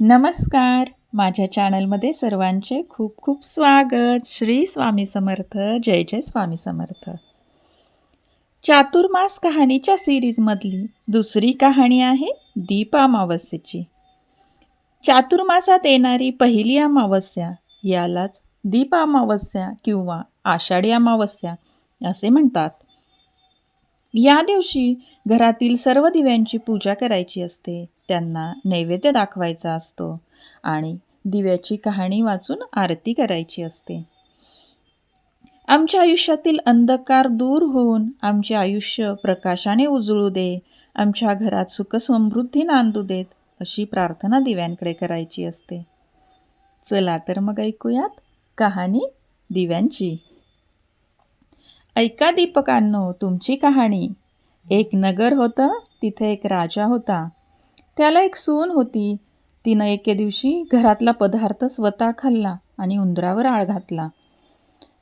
नमस्कार. माझ्या चॅनलमध्ये सर्वांचे खूप खूप स्वागत. श्री स्वामी समर्थ. जय जय स्वामी समर्थ. चातुर्मास कहाणीच्या सिरीजमधली दुसरी कहाणी आहे दीप अमावस्येची चातुर्मासात येणारी पहिली अमावस्या यालाच दीप अमावस्या किंवा आषाढी अमावस्या असे म्हणतात. या दिवशी घरातील सर्व दिव्यांची पूजा करायची असते. त्यांना नैवेद्य दाखवायचा असतो आणि दिव्याची कहाणी वाचून आरती करायची असते. आमच्या आयुष्यातील अंधकार दूर होऊन आमचे आयुष्य प्रकाशाने उजळू दे आमच्या घरात सुख समृद्धी नांदू देत अशी प्रार्थना दिव्यांकडे करायची असते. चला तर मग ऐकूयात कहाणी दिव्यांची. ऐका दीपकांनो तुमची कहाणी. एक नगर होतं तिथे एक राजा होता. त्याला एक सून होती. तिनं एके दिवशी घरातला पदार्थ स्वतः खाल्ला आणि उंदरावर आळ घातला.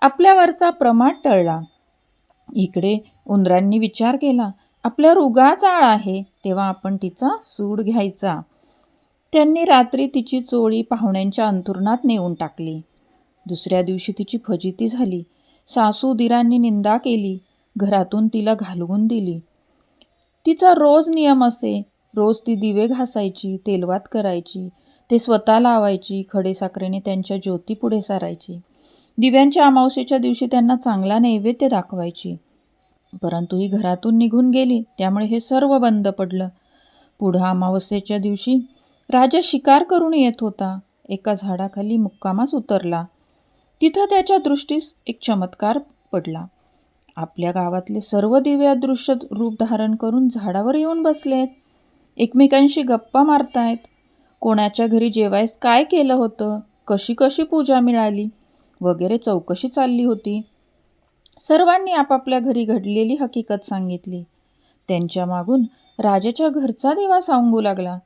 आपल्यावरचा प्रमाद टळला. इकडे उंदरांनी विचार केला आपल्यावर उगाच आळ आहे तेव्हा आपण तिचा सूड घ्यायचा. त्यांनी रात्री तिची चोळी पाहुण्यांच्या अंथुरणात नेऊन टाकली. दुसऱ्या दिवशी तिची फजिती झाली. सासू दिरांनी निंदा केली. घरातून तिला घालवून दिली. तिचा रोज नियम असे रोज ती दिवे घासायची तेलवात करायची ते स्वतः लावायची खडेसाखरेने त्यांच्या ज्योती पुढे सारायची. दिव्यांच्या अमावस्येच्या दिवशी त्यांना चांगला नैवेद्य दाखवायची. परंतु ही घरातून निघून गेली त्यामुळे हे सर्व बंद पडलं. पुढं अमावस्येच्या दिवशी राजा शिकार करून येत होता. एका झाडाखाली मुक्कामास उतरला. तिथं त्याच्या दृष्टीस एक चमत्कार पडला. आपल्या गावातले सर्व दिव्य दृश्य रूप धारण करून झाडावर येऊन बसलेत. एकमेकांशी गप्पा मारतायत. कोणाच्या घरी जेवायस काय केलं होतं? कशी कशी पूजा मिळाली? वगैरे चौकशी चालली होती. सर्वांनी आपापल्या घरी घडलेली हकीकत सांगितली. त्यांच्या मागून राजाच्या घरचा दिवा सांगू लागला.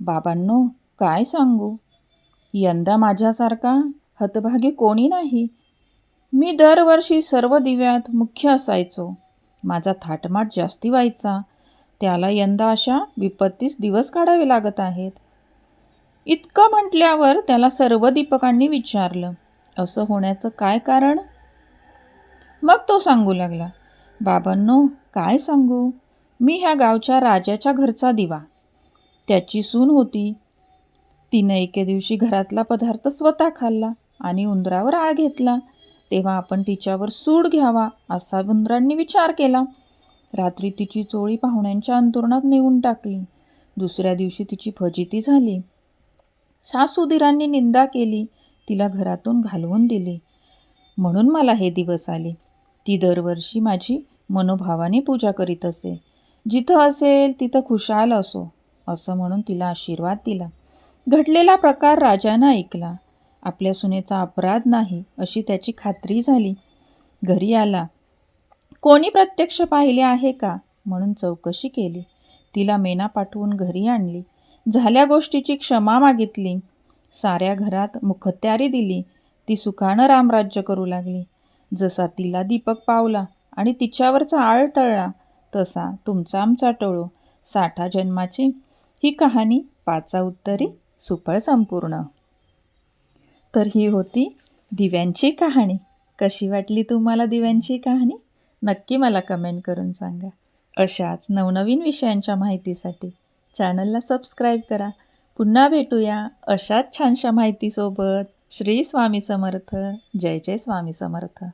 बाबांनो काय सांगू? यंदा माझ्यासारखा हतभागी कोणी नाही. मी दरवर्षी सर्व दिव्यात मुख्य असायचो. माझा थाटमाट जास्ती व्हायचा. त्याला यंदा अशा विपत्तीस दिवस काढावे लागत आहेत. इतकं म्हटल्यावर त्याला सर्व दीपकांनी विचारलं असं होण्याचं काय कारण? मग तो सांगू लागला बाबांनो काय सांगू? मी ह्या गावच्या राजाच्या घरचा दिवा. त्याची सून होती. तिनं एके दिवशी घरातला पदार्थ स्वतः खाल्ला आणि उंदरावर आळ घेतला. तेव्हा आपण तिच्यावर सूड घ्यावा असा उंदरांनी विचार केला. रात्री तिची चोळी पाहुण्यांच्या अंतुरणात नेऊन टाकली. दुसऱ्या दिवशी तिची फजिती झाली. सासूदिरांनी निंदा केली. तिला घरातून घालवून दिली. म्हणून मला हे दिवस आले. ती दरवर्षी माझी मनोभावाने पूजा करीत असे. जिथं असेल तिथं खुशाल असो असं म्हणून तिला आशीर्वाद दिला. घडलेला प्रकार राजानं ऐकला. आपल्या सुनेचा अपराध नाही अशी त्याची खात्री झाली. घरी आला. कोणी प्रत्यक्ष पाहिले आहे का? म्हणून चौकशी केली. तिला मेना पाठवून घरी आणली. झाल्या गोष्टीची क्षमा मागितली. साऱ्या घरात मुखत्यारी दिली. ती सुखानं रामराज्य करू लागली. जसा तिला दीपक पावला आणि तिच्यावरचा आळ टळला तसा तुमचा आमचा टळो. साठा जन्माची ही कहाणी पाचा उत्तरी सुफळ संपूर्ण. तर ही होती दिव्यांची कहाणी. कशी वाटली तुम्हाला दिव्यांची कहाणी? नक्की मला कमेंट करून सांगा. अशाच नवनवीन विषयांच्या माहितीसाठी चॅनलला सबस्क्राईब करा. पुन्हा भेटूया अशाच छानशा माहितीसोबत. श्री स्वामी समर्थ. जय जय स्वामी समर्थ.